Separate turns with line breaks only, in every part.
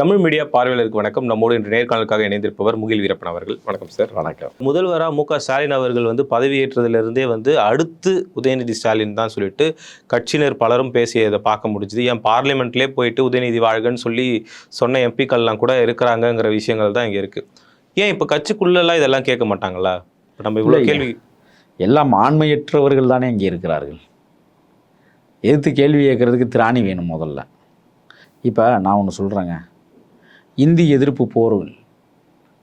Tamil media பார்வையாளருக்கு வணக்கம். நம்மோடு இன்று நேர்காணலுக்காக இணைந்திருப்பவர் முகில் வீரப்பன் அவர்கள். வணக்கம் சார்.
வணக்கம்.
முதல்வராக மு க ஸ்டாலின் அவர்கள் வந்து பதவியேற்றதிலிருந்தே வந்து அடுத்து உதயநிதி ஸ்டாலின் தான் சொல்லிட்டு கட்சியினர் பலரும் பேசியதை பார்க்க முடிஞ்சுது. ஏன் பார்லிமெண்ட்லேயே போயிட்டு உதயநிதி வாழ்கன்னு சொல்லி சொன்ன எம்பிக்கள்லாம் கூட இருக்கிறாங்கங்கிற விஷயங்கள் தான் இங்கே இருக்குது ஏன் இப்போ கட்சிக்குள்ளெல்லாம் இதெல்லாம் கேட்க மாட்டாங்களா? இப்போ நம்ம இவ்வளோ கேள்வி
எல்லாம் ஆண்மையற்றவர்கள் தானே இங்கே இருக்கிறார்கள். எதிர்த்து கேள்வி கேட்கறதுக்கு திராணி வேணும் முதல்ல. இப்போ நான் ஒன்று சொல்கிறேங்க இந்தி எதிர்ப்பு போர்கள்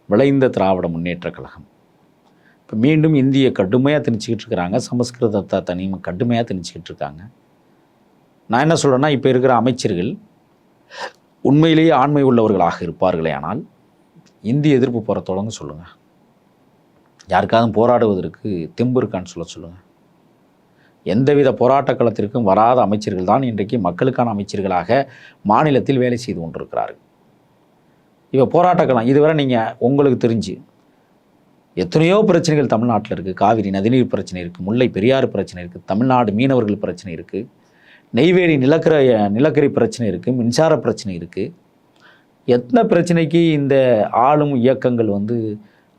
விளைந்த திராவிட முன்னேற்றக் கழகம். இப்போ மீண்டும் இந்தியை கடுமையாக திணிச்சிக்கிட்டு இருக்கிறாங்க. சமஸ்கிருதத்தை தனியும் கடுமையாக திணிச்சிக்கிட்டு இருக்காங்க. நான் என்ன சொல்கிறேன்னா இப்போ இருக்கிற அமைச்சர்கள் உண்மையிலேயே ஆண்மை உள்ளவர்களாக இருப்பார்களே ஆனால் இந்தி எதிர்ப்பு போகிற தொடங்க சொல்லுங்கள் யாருக்காவது போராடுவதற்கு தெம்பு இருக்கான்னு சொல்ல சொல்லுங்கள் எந்தவித போராட்ட களத்திற்கும் வராத அமைச்சர்கள் தான் இன்றைக்கு மக்களுக்கான அமைச்சர்களாக மாநிலத்தில் வேலை செய்து கொண்டிருக்கிறார்கள். இப்போ போராட்டக்கலாம் இதுவரை நீங்கள் உங்களுக்கு தெரிஞ்சு எத்தனையோ பிரச்சனைகள் தமிழ்நாட்டில் இருக்குது காவிரி நதிநீர் பிரச்சனை இருக்குது முல்லை பெரியாறு பிரச்சனை இருக்குது தமிழ்நாடு மீனவர்கள் பிரச்சனை இருக்குது நெய்வேலி நிலக்கரை நிலக்கரி பிரச்சனை இருக்குது மின்சார பிரச்சனை இருக்குது எத்தனை பிரச்சனைக்கு இந்த ஆளும் இயக்கங்கள் வந்து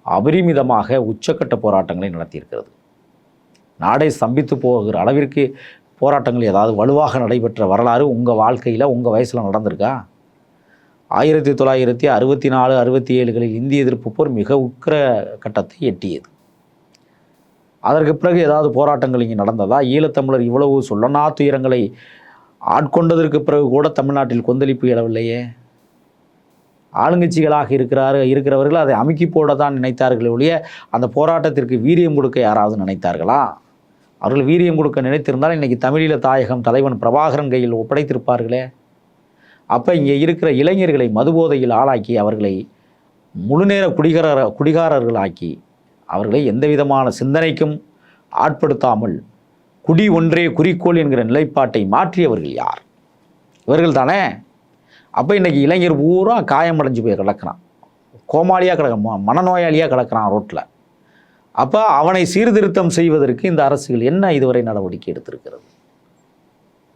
அபரிமிதமாக உச்சக்கட்ட போராட்டங்களை நடத்தியிருக்கிறது? நாடே ஸ்தம்பித்து போகிற அளவிற்கு போராட்டங்கள் ஏதாவது வலுவாக நடைபெற்ற வரலாறு உங்கள் வாழ்க்கையில் உங்கள் வயசில் நடந்திருக்கா? ஆயிரத்தி தொள்ளாயிரத்தி அறுபத்தி நாலு அறுபத்தி ஏழுகளில் இந்திய எதிர்ப்பு போர் மிக உக்கிர கட்டத்தை எட்டியது. அதற்கு பிறகு ஏதாவது போராட்டங்கள் இங்கே நடந்ததா? ஈழத்தமிழர் இவ்வளவு சொல்லனா துயரங்களை ஆட்கொண்டதற்கு பிறகு கூட தமிழ்நாட்டில் கொந்தளிப்பு எழவில்லையே? ஆளுங்கட்சிகளாக இருக்கிறார் இருக்கிறவர்கள் அதை அமுக்கி போட தான் நினைத்தார்களே ஒழிய அந்த போராட்டத்திற்கு வீரியம் கொடுக்க யாராவது நினைத்தார்களா? அவர்கள் வீரியம் கொடுக்க நினைத்திருந்தால் இன்றைக்கி தமிழீழ தாயகம் தலைவன் பிரபாகரன் கையில் ஒப்படைத்திருப்பார்களே. அப்போ இங்கே இருக்கிற இளைஞர்களை மதுபோதையில் ஆளாக்கி அவர்களை முழுநேர குடிகார குடிகாரர்களாக்கி அவர்களை எந்த விதமான சிந்தனைக்கும் ஆட்படுத்தாமல் குடி ஒன்றே குறிக்கோள் என்கிற நிலைப்பாட்டை மாற்றியவர்கள் யார்? இவர்கள் தானே? அப்போ இன்றைக்கி இளைஞர் பூரா காயமடைஞ்சு போய் கிடக்கிறான். கோமாளியாக கிடக்க மனநோயாளியாக கிடக்கிறான் ரோட்டில் அப்போ அவனை சீர்திருத்தம் செய்வதற்கு இந்த அரசுகள் என்ன இதுவரை நடவடிக்கை எடுத்திருக்கிறது?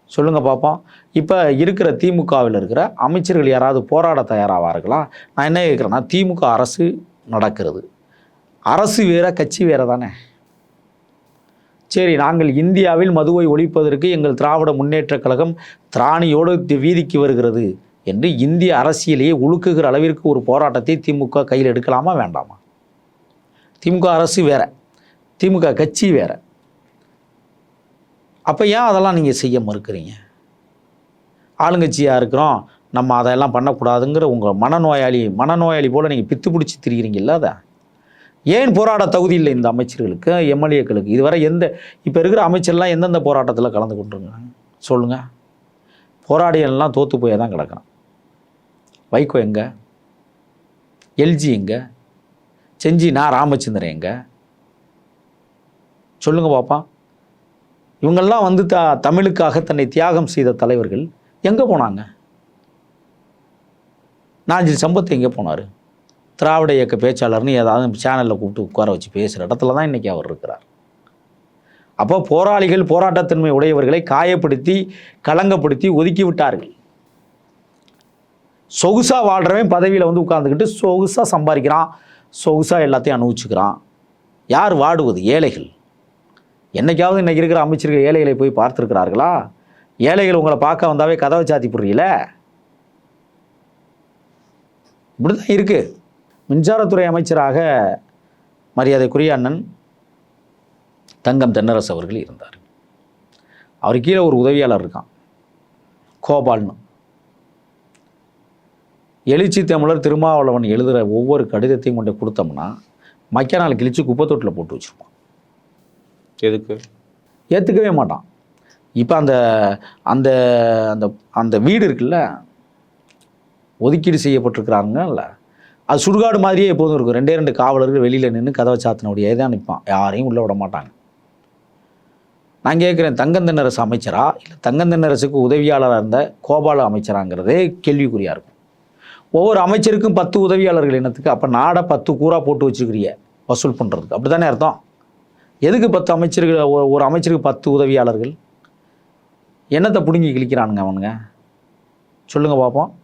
சொல்லுங்க பார்ப்போம் இப்போ இருக்கிற திமுகவில் இருக்கிற அமைச்சர்கள் யாராவது போராட தயாராவார்களா? நான் என்ன கேட்குறேன்னா திமுக அரசு நடக்கிறது. அரசு வேற கட்சி வேற தானே. சரி நாங்கள் இந்தியாவில் மதுவை ஒழிப்பதற்கு எங்கள் திராவிட முன்னேற்றக் கழகம் திராணியோடு வீதிக்கு வருகிறது என்று இந்திய அரசியலையே உழுக்குகிற அளவிற்கு ஒரு போராட்டத்தை திமுக கையில் எடுக்கலாமா வேண்டாமா? திமுக அரசு வேற திமுக கட்சி வேற. அப்போ ஏன் அதெல்லாம் நீங்கள் செய்ய மறுக்கிறீங்க? ஆளுங்கட்சியாக இருக்கிறோம் நம்ம அதெல்லாம் பண்ணக்கூடாதுங்கிற உங்கள் மனநோயாளி மனநோயாளி போல் நீங்கள் பித்து பிடிச்சி திரிகிறீங்கல்ல அதை? ஏன் போராட தகுதி இல்லை இந்த அமைச்சர்களுக்கு எம்எல்ஏக்களுக்கு? இதுவரை எந்த இப்போ இருக்கிற அமைச்சர்லாம் எந்தெந்த போராட்டத்தில் கலந்து கொண்டிருக்காங்க? சொல்லுங்கள் போராடியெல்லாம் தோற்று போய் தான் கிடக்கிறான். வைகோ எங்கே? எல்ஜி எங்கே? செஞ்சி நான் ராமச்சந்திரன் எங்கே? சொல்லுங்கள் பாப்பா. இவங்கெல்லாம் வந்து த தமிழுக்காக தன்னை தியாகம் செய்த தலைவர்கள் எங்கே போனாங்க? நாஞ்சில் சம்பத் எங்கே போனார்? திராவிட இயக்க பேச்சாளர்னு ஏதாவது சேனலில் கூப்பிட்டு உட்கார வச்சு பேசுகிற இடத்துல தான் இன்றைக்கி அவர் இருக்கிறார். அப்போ போராளிகள் போராட்டத்தன்மை உடையவர்களை காயப்படுத்தி களங்கப்படுத்தி ஒதுக்கி விட்டார்கள். சொகுசாக வாழ்கிறவன் பதவியில் வந்து உட்காந்துக்கிட்டு சொகுசாக சம்பாதிக்கிறான் சொகுசாக எல்லாத்தையும் அனுபவிச்சுக்கிறான். யார் வாடுவது? ஏழைகள். என்னைக்காவது இன்னைக்கு இருக்கிற அமைச்சர்கள் ஏழைகளை போய் பார்த்துருக்கிறார்களா? ஏழைகள் உங்களை பார்க்க வந்தாவே கதவை சாத்தி புரியல இப்படி தான் இருக்குது மின்சாரத்துறை அமைச்சராக மரியாதைக்குரிய அண்ணன் தங்கம் தென்னரசு அவர்கள் இருந்தார். அவர் கீழே ஒரு உதவியாளர் இருக்கான். கோபால்னு. எழுச்சி தமிழர் திருமாவளவன் எழுதுகிற ஒவ்வொரு கடிதத்தையும் கொண்டு கொடுத்தோம்னா மக்கள் நாள் கிழிச்சு குப்பை தொட்டில் போட்டு வச்சுருப்பான்.
எதுக்கு?
ஏற்றுக்கவே மாட்டான். இப்போ அந்த அந்த அந்த அந்த வீடு இருக்குல்ல ஒதுக்கீடு செய்யப்பட்டிருக்கிறாங்கல்ல அது சுடுகாடு மாதிரியே எப்போதும் இருக்கும். ரெண்டே ரெண்டு காவலர்கள் வெளியில் நின்று கதவை சாத்தினோடையே தான் நிற்பான் யாரையும் உள்ளே விட மாட்டாங்க. நான் கேட்குறேன் தங்கந்தன்னரசு அமைச்சரா? இல்லை தங்கந்தன்னரசுக்கு உதவியாளராக இருந்த கோபால அமைச்சராங்கிறதே கேள்விக்குறியாக இருக்கும். ஒவ்வொரு அமைச்சருக்கும் பத்து உதவியாளர்கள் என்னத்துக்கு அப்போ நாடை பத்து கூறா போட்டு வச்சுக்கிறிய வசூல் பண்ணுறதுக்கு அப்படி தானே அர்த்தம்? எதுக்கு பத்து அமைச்சர்கள் ஒரு- ஒரு அமைச்சருக்கு பத்து உதவியாளர்கள்? என்னத்தை பிடுங்கி கிழிக்கிறானுங்க அவனுங்க? சொல்லுங்கள் பார்ப்போம்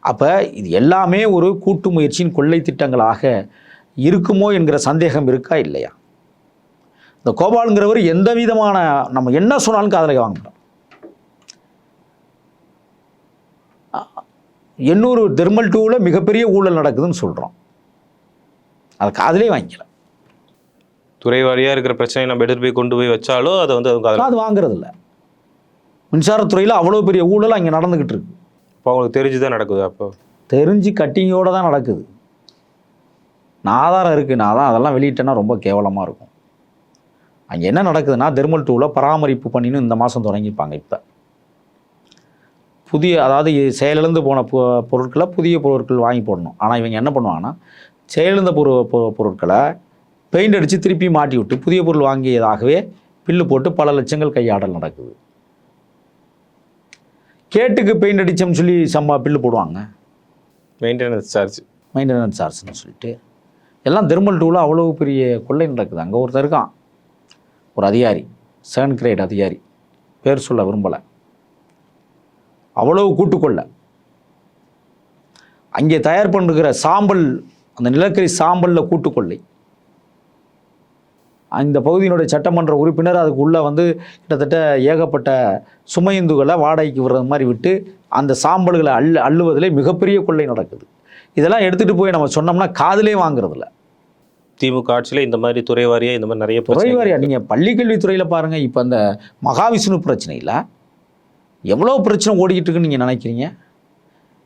அப்போ இது எல்லாமே ஒரு கூட்டு முயற்சியின் கொள்ளை திட்டங்களாக இருக்குமோ என்கிற சந்தேகம் இருக்கா இல்லையா? இந்த கோபாலுங்கிறவர் எந்த விதமான நம்ம என்ன சொன்னாலும் காதலை வாங்க எண்ணூறு தெர்மல் டூவில் மிகப்பெரிய ஊழல் நடக்குதுன்னு சொல்கிறோம் அதை காதலே வாங்கிக்கல.
துறை வாரியா இருக்கிற பிரச்சனையை நம்ம எடுத்து போய் கொண்டு போய் வச்சாலும் அதை வந்து அவங்க
அது வாங்குறது இல்ல மின்சாரத்துறையில் அவ்வளோ பெரிய ஊழல் அங்கே நடந்துக்கிட்டு இருக்கு.
இப்போ அவங்களுக்கு தெரிஞ்சுதான் நடக்குது அப்போ.
தெரிஞ்சு கட்டிங்கோட தான் நடக்குது. நான் ஆதாரம் இருக்குது நான் தான் அதெல்லாம் வெளியிட்டேன்னா ரொம்ப கேவலமாக இருக்கும். அங்கே என்ன நடக்குதுன்னா தெர்மல் டூவில் பராமரிப்பு பண்ணின்னு இந்த மாதம் தொடங்கியிருப்பாங்க இப்போ. புதிய அதாவது செயலிழந்து போன பொருட்களை புதிய பொருட்கள் வாங்கி போடணும். ஆனால் இவங்க என்ன பண்ணுவாங்கன்னா செயலிழந்த பொரு பொருட்களை பெயிண்ட் அடித்து திருப்பி மாட்டி விட்டு புதிய பொருள் வாங்கியதாகவே பில்லு போட்டு பல லட்சங்கள் கையாடல் நடக்குது. கேட்டுக்கு பெயிண்ட் அடித்தோம்னு சொல்லி சம்பா பில்லு போடுவாங்க.
Maintenance charge.
மெயின்டெனன்ஸ் சார்ஜ்னு சொல்லிட்டு. எல்லாம் தெர்மல் டூவில் அவ்வளோ பெரிய கொள்ளை நடக்குது. அங்கே ஒருத்தர் இருக்கான். ஒரு அதிகாரி. செகண்ட் கிரேட் அதிகாரி. பேர் சொல்ல விரும்பலை. அவ்வளவு கூட்டுக்கொள்ள. அங்கே தயார் பண்ணுகிற சாம்பல் அந்த நிலக்கரி சாம்பலில் கூட்டுக்கொள்ளை. இந்த பகுதியினுடைய சட்டமன்ற உறுப்பினர் அதுக்கு உள்ளே வந்து கிட்டத்தட்ட ஏகப்பட்ட சுமையுந்துகளை வாடகைக்கு விடுறது மாதிரி விட்டு அந்த சாம்பல்களை அள்ளு அள்ளுவதிலே மிகப்பெரிய கொள்ளை நடக்குது. இதெல்லாம் எடுத்துகிட்டு போய் நம்ம சொன்னோம்னா காதிலே வாங்குறதில்ல.
திமுக ஆட்சியில் இந்த மாதிரி துறை வாரியா இந்த மாதிரி நிறைய பிரச்சனை
துறைவாரியா நீங்கள் பள்ளிக்கல்வித்துறையில் பாருங்கள் இப்போ அந்த மகாவிஷ்ணு பிரச்சனையில் எவ்வளோ பிரச்சனை ஓடிக்கிட்டு இருக்குன்னு நீங்கள் நினைக்கிறீங்க?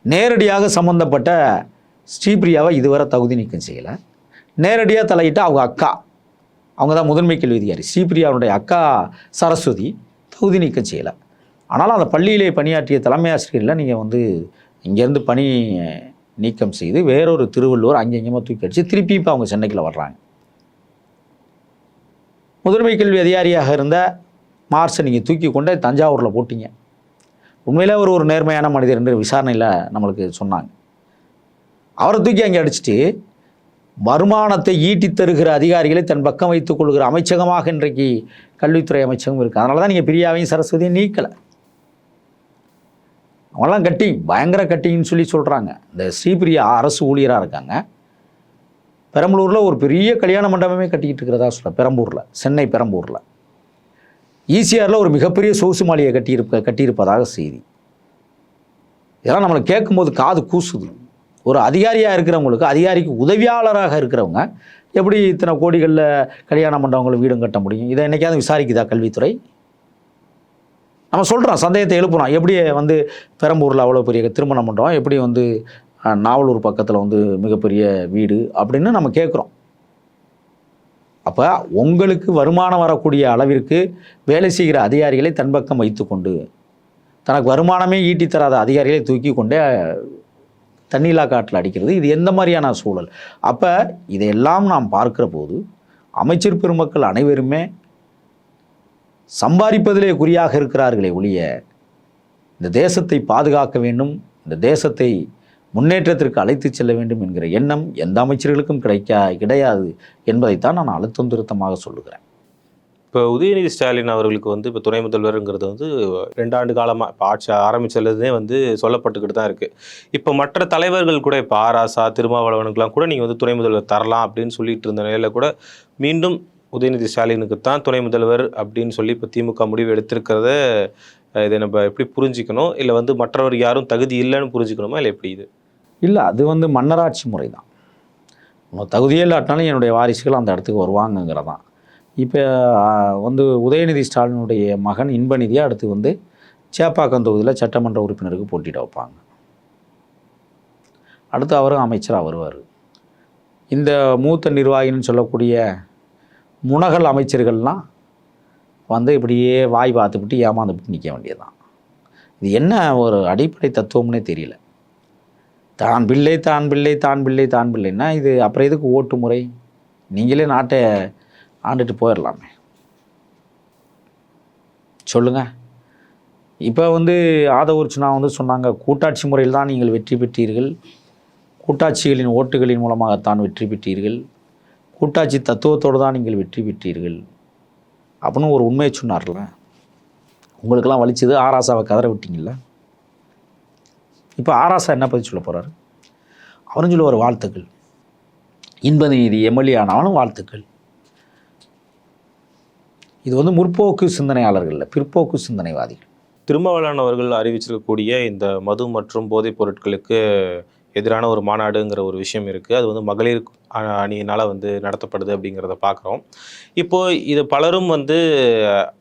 நேரடியாக சம்மந்தப்பட்ட ஸ்ரீபிரியாவை இதுவரை தகுதி நீக்கம் செய்யலை. நேரடியாக தலையிட்டு அவங்க அக்கா. அவங்க தான் முதன்மை கல்வி அதிகாரி ஸ்ரீபிரியாவுடைய அக்கா சரஸ்வதி தகுதி நீக்கம் செய்யலை. ஆனாலும் அந்த பள்ளியிலே பணியாற்றிய தலைமை ஆசிரியரில் நீங்கள் வந்து இங்கேருந்து பணி நீக்கம் செய்து வேறொரு திருவள்ளுவர் அங்கெங்கேயுமா தூக்கி அடிச்சு திருப்பி இப்போ அவங்க சென்னைக்கில் வர்றாங்க. முதன்மை கல்வி அதிகாரியாக இருந்த மார்ஸை நீங்கள் தூக்கி கொண்டு தஞ்சாவூரில் போட்டிங்க. உண்மையிலே அவர் ஒரு நேர்மையான மனிதர் என்று விசாரணையில் நம்மளுக்கு சொன்னாங்க. அவரை தூக்கி அங்கே அடிச்சுட்டு வருமானத்தை ஈட்டித் தருகிற அதிகாரிகளை தன் பக்கம் வைத்துக் கொள்கிற அமைச்சகமாக இன்றைக்கு கல்வித்துறை அமைச்சகம் இருக்குது அதனால தான் நீங்கள் பிரியாவையும் சரஸ்வதியும் நீக்கலை. அவங்களாம் கட்டிங் பயங்கர கட்டிங்னு சொல்லி சொல்கிறாங்க இந்த ஸ்ரீபிரியா அரசு ஊழியராக இருக்காங்க. பெரம்பலூரில் ஒரு பெரிய கல்யாண மண்டபமே கட்டிக்கிட்டு இருக்கிறதா சொல்ல பெரம்பூரில் சென்னை பெரம்பூரில். ஈசிஆரில் ஒரு மிகப்பெரிய சொகுசு மாளிகை கட்டியிருப்ப கட்டியிருப்பதாக செய்தி. இதெல்லாம் நம்மளை கேட்கும்போது காது கூசுது. ஒரு அதிகாரியாக இருக்கிறவங்களுக்கு அதிகாரிக்கு உதவியாளராக இருக்கிறவங்க எப்படி இத்தனை கோடிகளில் கல்யாணம் மண்டபங்களும் வீடும் கட்ட முடியும்? இதை என்றைக்காவது விசாரிக்குதா கல்வித்துறை? நம்ம சொல்கிறோம் சந்தேகத்தை எழுப்புறோம். எப்படி வந்து பெரம்பூரில் அவ்வளோ பெரிய திருமணம் மண்டபம் எப்படி வந்து நாவலூர் பக்கத்தில் வந்து மிகப்பெரிய வீடு அப்படின்னு நம்ம கேட்குறோம் அப்போ உங்களுக்கு வருமானம் வரக்கூடிய அளவிற்கு வேலை செய்கிற அதிகாரிகளை தன் பக்கம் வைத்துக்கொண்டு தனக்கு வருமானமே ஈட்டி தராத அதிகாரிகளை தூக்கி கொண்டே தண்ணீலா காட்டில் அடிக்கிறது. இது எந்த மாதிரியான சூழல்? அப்போ இதையெல்லாம் நாம் பார்க்கிற போது அமைச்சர் பெருமக்கள் அனைவருமே சம்பாதிப்பதிலே குறியாக இருக்கிறார்களே ஒழிய இந்த தேசத்தை பாதுகாக்க வேண்டும் இந்த தேசத்தை முன்னேற்றத்திற்கு அழைத்துச் செல்ல வேண்டும் என்கிற எண்ணம் எந்த அமைச்சர்களுக்கும் கிடைக்கா கிடையாது என்பதைத்தான் நான் அழுத்தம் திருத்தமாக சொல்லுகிறேன்.
இப்போ உதயநிதி ஸ்டாலின் அவர்களுக்கு வந்து இப்போ துணை முதல்வருங்கிறது வந்து ரெண்டாண்டு காலமாக இப்போ ஆட்சி ஆரம்பித்ததுலேருந்தே வந்து சொல்லப்பட்டுக்கிட்டு தான் இருக்குது இப்போ மற்ற தலைவர்கள் கூட இப்போ ஆராசா திருமாவளவனுக்கெல்லாம் கூட நீங்கள் வந்து துணை முதல்வர் தரலாம் அப்படின்னு சொல்லிட்டு இருந்த நிலையில் கூட மீண்டும் உதயநிதி ஸ்டாலினுக்கு தான் துணை முதல்வர் அப்படின்னு சொல்லி இப்போ திமுக முடிவு எடுத்திருக்கிறத இதை நம்ம எப்படி புரிஞ்சிக்கணும்? இல்லை வந்து மற்றவர் யாரும் தகுதி இல்லைன்னு புரிஞ்சுக்கணுமா? இல்லை எப்படி இது?
இல்லை அது வந்து மன்னராட்சி முறை தான் உனக்கு தகுதியே இல்லாட்டினாலும் என்னுடைய வாரிசுகள் அந்த இடத்துக்கு வருவாங்கங்கிறதான். இப்போ வந்து உதயநிதி ஸ்டாலினுடைய மகன் இன்பநிதியாக அடுத்து வந்து சேப்பாக்கம் தொகுதியில் சட்டமன்ற உறுப்பினருக்கு போட்டியிட வைப்பாங்க. அடுத்து அவரும் அமைச்சராக வருவார். இந்த மூத்த நிர்வாகின்னு சொல்லக்கூடிய முனகல் அமைச்சர்கள்லாம் வந்து இப்படியே வாய் பார்த்துக்கிட்டு ஏமாந்துவிட்டு நிற்க வேண்டியதுதான். இது என்ன ஒரு அடிப்படை தத்துவம்னே தெரியல. தான் பிள்ளை தான் பிள்ளை தான் பிள்ளை தான் பிள்ளைன்னா இது அப்புறம் எதுக்கு ஓட்டு முறை? நீங்களே நாட்டை ஆண்டுட்டு போயிடலாமே சொல்லுங்கள் இப்போ வந்து ஆதவர்ச்சுனா வந்து சொன்னாங்க கூட்டாட்சி முறையில் தான் நீங்கள் வெற்றி பெற்றீர்கள். கூட்டாட்சிகளின் ஓட்டுகளின் மூலமாகத்தான் வெற்றி பெற்றீர்கள். கூட்டாட்சி தத்துவத்தோடு தான் நீங்கள் வெற்றி பெற்றீர்கள். அப்படின்னு ஒரு உண்மையை சொன்னார்ல. உங்களுக்கெல்லாம் வலிச்சது ஆராசாவை கதற விட்டீங்கள இப்போ ஆராசா என்ன பற்றி சொல்ல போகிறாரு அவரும் சொல்லுவார் வாழ்த்துக்கள். இன்பநீதி எம்எல்ஏ ஆனாலும் வாழ்த்துக்கள். இது வந்து முற்போக்கு சிந்தனையாளர்கள் இல்லை பிற்போக்கு சிந்தனைவாதிகள்.
திருமாவளவன் அவர்கள் அறிவிச்சிருக்கக்கூடிய இந்த மது மற்றும் போதைப் பொருட்களுக்கு எதிரான ஒரு மாநாடுங்கிற ஒரு விஷயம் இருக்குது அது வந்து மகளிர் அணியினால் வந்து நடத்தப்படுது அப்படிங்கிறத பார்க்குறோம் இப்போது இது பலரும் வந்து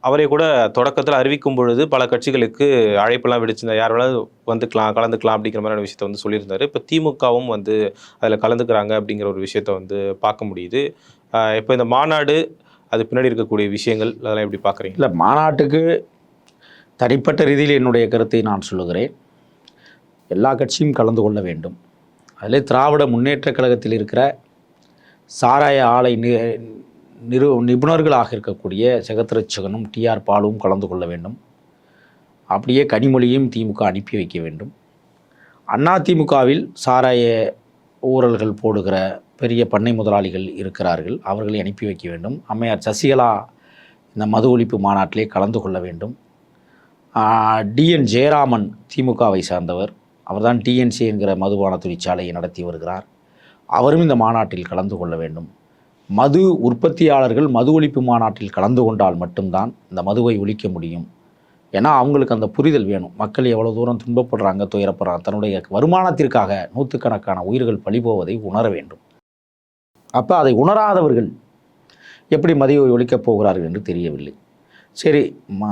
அவரை கூட தொடக்கத்தில் அறிவிக்கும் பொழுது பல கட்சிகளுக்கு அழைப்பெல்லாம் விடுச்சிருந்தார் யார் வேணாலும் வந்துக்கலாம் கலந்துக்கலாம் அப்படிங்கிற மாதிரியான விஷயத்த வந்து சொல்லியிருந்தார். இப்போ திமுகவும் வந்து அதில் கலந்துக்கிறாங்க அப்படிங்கிற ஒரு விஷயத்த வந்து பார்க்க முடியுது. இப்போ இந்த மாநாடு அது பின்னாடி இருக்கக்கூடிய விஷயங்கள் அதெல்லாம் எப்படி பார்க்குறீங்க?
இல்லை மாநாட்டுக்கு தனிப்பட்ட ரீதியில் என்னுடைய கருத்தை நான் சொல்லுகிறேன். எல்லா கட்சியும் கலந்து கொள்ள வேண்டும். அதிலே திராவிட முன்னேற்றக் கழகத்தில் இருக்கிற சாராய ஆலை நி நிறு நிபுணர்களாக இருக்கக்கூடிய ஜெகத்ரட்சகனும் டிஆர் பாலுவும் கலந்து கொள்ள வேண்டும். அப்படியே கனிமொழியும் திமுக அனுப்பி வைக்க வேண்டும். அண்ணா திமுகவில் சாராய ஊழல்கள் போடுகிற பெரிய பண்ணை முதலாளிகள் இருக்கிறார்கள். அவர்களை அனுப்பி வைக்க வேண்டும். அம்மையார் சசிகலா இந்த மது ஒழிப்பு மாநாட்டிலே கலந்து கொள்ள வேண்டும். டிஎன் ஜெயராமன் திமுகவை சார்ந்தவர். அவர்தான் டிஎன்சி என்கிற மதுபான தொழிற்சாலையை நடத்தி வருகிறார். அவரும் இந்த மாநாட்டில் கலந்து கொள்ள வேண்டும். மது உற்பத்தியாளர்கள் மது ஒழிப்பு மாநாட்டில் கலந்து கொண்டால் மட்டும்தான் இந்த மதுவை ஒழிக்க முடியும். ஏன்னா அவங்களுக்கு அந்த புரிதல் வேணும். மக்கள் எவ்வளோ தூரம் துன்பப்படுறாங்க துயரப்படுறாங்க தன்னுடைய வருமானத்திற்காக நூற்றுக்கணக்கான உயிர்கள் பழிபோவதை உணர வேண்டும். அப்போ அதை உணராதவர்கள் எப்படி மதிய ஒழிக்கப் போகிறார்கள் என்று தெரியவில்லை. சரி மா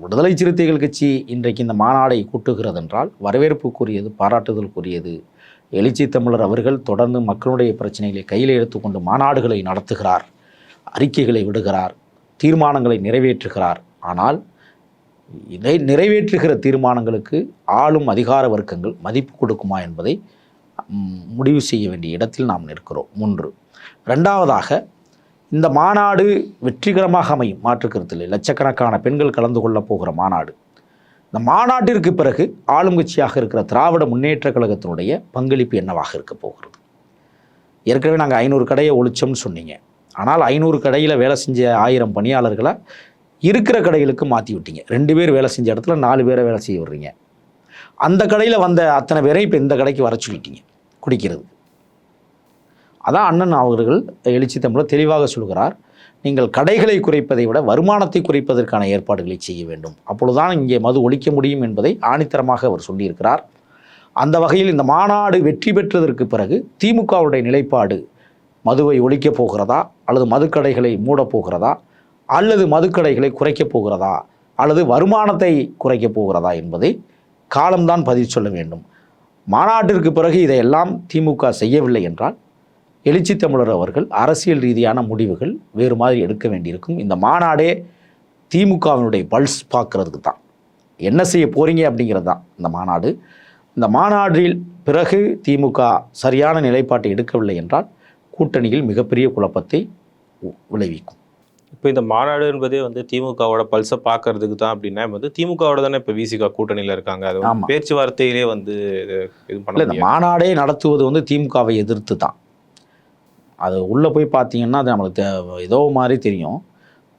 விடுதலை சிறுத்தைகள் கட்சி இன்றைக்கு இந்த மாநாடை கூட்டுகிறது என்றால் வரவேற்புக்குரியது பாராட்டுதலுக்குரியது. எழுச்சி தமிழர் அவர்கள் தொடர்ந்து மக்களுடைய பிரச்சனைகளை கையில் எடுத்துக்கொண்டு மாநாடுகளை நடத்துகிறார் அறிக்கைகளை விடுகிறார் தீர்மானங்களை நிறைவேற்றுகிறார். ஆனால் இதை நிறைவேற்றுகிற தீர்மானங்களுக்கு ஆளும் அதிகார வர்க்கங்கள் மதிப்பு கொடுக்குமா என்பதை முடிவு செய்ய வேண்டிய இடத்தில் நாம் நிற்கிறோம். ஒன்று ரெண்டாவதாக இந்த மாநாடு வெற்றிகரமாக அமையும். மாற்றுக்கருத்தில் லட்சக்கணக்கான பெண்கள் கலந்து கொள்ளப் போகிற மாநாடு. இந்த மாநாட்டிற்கு பிறகு ஆளும் கட்சியாக இருக்கிற திராவிட முன்னேற்ற கழகத்தினுடைய பங்களிப்பு என்னவாக இருக்க போகிறது? ஏற்கனவே நாங்கள் ஐநூறு கடையை ஒழிச்சோம்னு சொன்னீங்க. ஆனால் ஐநூறு கடையில் வேலை செஞ்ச ஆயிரம் பணியாளர்களை இருக்கிற கடைகளுக்கு மாற்றி விட்டீங்க. ரெண்டு பேர் வேலை செஞ்ச இடத்துல நாலு பேரை வேலை செய்ய விடுறீங்க. அந்த கடையில் வந்த அத்தனை பேரையும் இப்போ இந்த கடைக்கு வர சொல்லிட்டீங்க. குடிக்கிறது. அதான் அண்ணன் அவர்கள் எழுச்சி தமிழர் தெளிவாக சொல்கிறார் நீங்கள் கடைகளை குறைப்பதை விட வருமானத்தை குறைப்பதற்கான ஏற்பாடுகளை செய்ய வேண்டும். அப்பொழுதுதான் இங்கே மது ஒழிக்க முடியும் என்பதை ஆணித்தரமாக அவர் சொல்லியிருக்கிறார். அந்த வகையில் இந்த மாநாடு வெற்றி பெற்றதற்கு பிறகு திமுகவுடைய நிலைப்பாடு மதுவை ஒழிக்கப் போகிறதா அல்லது மதுக்கடைகளை மூடப் போகிறதா அல்லது மதுக்கடைகளை குறைக்கப் போகிறதா அல்லது வருமானத்தை குறைக்கப் போகிறதா என்பதை காலம்தான் பதிவு சொல்ல வேண்டும். மாநாட்டிற்கு பிறகு இதையெல்லாம் திமுக செய்யவில்லை என்றால் எழுச்சி தமிழர் அவர்கள் அரசியல் ரீதியான முடிவுகள் வேறு மாதிரி எடுக்க வேண்டியிருக்கும். இந்த மாநாடே திமுகவினுடைய பல்ஸ் பார்க்கறதுக்கு தான். என்ன செய்ய போறீங்க அப்படிங்கிறது தான் இந்த மாநாடு. இந்த மாநாட்டில் பிறகு திமுக சரியான நிலைப்பாட்டை எடுக்கவில்லை என்றால் கூட்டணியில் மிகப்பெரிய குழப்பத்தை விளைவிக்கும்.
இப்போ இந்த மாநாடு என்பதே வந்து திமுகவோட பல்ஸை பார்க்கறதுக்கு தான் அப்படின்னா வந்து திமுகவோட தானே இப்போ விசிக கூட்டணியில் இருக்காங்க. அது. பேச்சுவார்த்தையிலே வந்து இது இது பண்ண
இல்லை இந்த மாநாடே நடத்துவது வந்து திமுகவை எதிர்த்து தான். அது உள்ளே போய் பார்த்தீங்கன்னா அது நம்மளுக்கு தே- ஏதோ மாதிரி தெரியும்.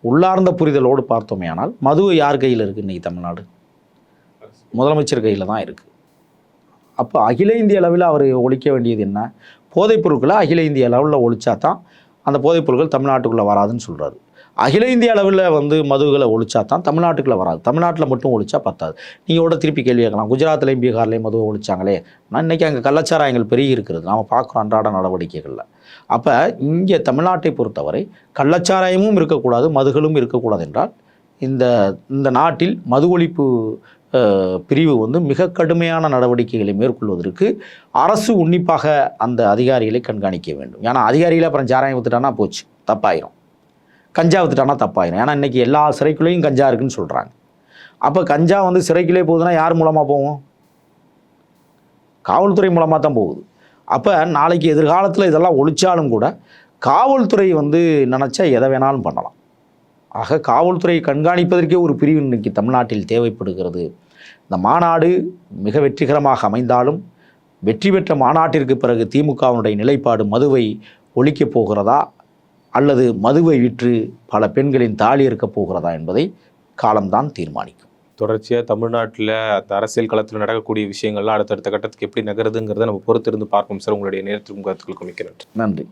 உள்ளார்ந்த புரிதலோடு பார்த்தோமே ஆனால் மது யார் கையில் இருக்குது இன்றைக்கி தமிழ்நாடு? முதலமைச்சர் கையில் தான் இருக்குது அப்போ அகில இந்திய அளவில் அவர் ஒழிக்க வேண்டியது என்ன? போதைப் பொருட்களை அகில இந்திய அளவில் ஒழிச்சா தான் அந்த போதைப் பொருட்கள் தமிழ்நாட்டுக்குள்ளே வராதுன்னு சொல்கிறாரு அகில இந்திய அளவில் வந்து மதுகளை ஒழிச்சா தான் தமிழ்நாட்டுக்குள்ளே வராது. தமிழ்நாட்டில் மட்டும் ஒழிச்சா பத்தாது. நீங்கள் கூட திருப்பி கேள்வி கேட்கலாம். குஜராத்லேயும் பீகார்லேயும் மதுவை ஒழிச்சாங்களே. ஆனால் இன்றைக்கி அங்கே கள்ளச்சாராயங்கள் பெருகி இருக்கிறது. நாம் பார்க்குறோம் அன்றாட நடவடிக்கைகளில். அப்போ இங்கே தமிழ்நாட்டை பொறுத்தவரை கள்ளச்சாராயமும் இருக்கக்கூடாது மதுகளும் இருக்கக்கூடாது என்றால் இந்த இந்த நாட்டில் மது ஒழிப்பு பிரிவு வந்து மிக கடுமையான நடவடிக்கைகளை மேற்கொள்வதற்கு அரசு உன்னிப்பாக அந்த அதிகாரிகளை கண்காணிக்க வேண்டும். ஏன்னா அதிகாரிகளை அப்புறம் சாராயம் வித்துட்டானா போச்சு தப்பாயிரும். கஞ்சா வித்துட்டானா தப்பாயிரும். ஏன்னா இன்றைக்கி எல்லா சிறைக்குள்ளேயும் கஞ்சா இருக்குன்னு சொல்கிறாங்க அப்போ கஞ்சா வந்து சிறைக்குள்ளே போகுதுன்னா யார் மூலமாக போகும்? காவல்துறை மூலமாக தான் போகுது. அப்போ நாளைக்கு எதிர்காலத்தில் இதெல்லாம் ஒழிச்சாலும் கூட காவல்துறை வந்து நினச்சா எதை வேணாலும் பண்ணலாம். ஆக காவல்துறையை கண்காணிப்பதற்கே ஒரு பிரிவு இன்னைக்கு தமிழ்நாட்டில் தேவைப்படுகிறது. இந்த மாநாடு மிக வெற்றிகரமாக அமைந்தாலும் வெற்றி பெற்ற மாநாட்டிற்கு பிறகு திமுகவினுடைய நிலைப்பாடு மதுவை ஒழிக்கப் போகிறதா அல்லது மதுவை விற்று பல பெண்களின் தாலி இருக்கப் போகிறதா என்பதை காலம்தான் தீர்மானிக்கும்.
தொடர்ச்சியாக தமிழ்நாட்டில் அந்த அரசியல் களத்தில் நடக்கக்கூடிய விஷயங்கள்லாம் அடுத்தடுத்த கட்டத்துக்கு எப்படி நகருதுங்கிறத நம்ம பொறுத்திருந்து பார்ப்போம் சார். உங்களுடைய நேரத்திற்கும் கருத்துக்களுக்கு மிக்க நன்றி.
நன்றி.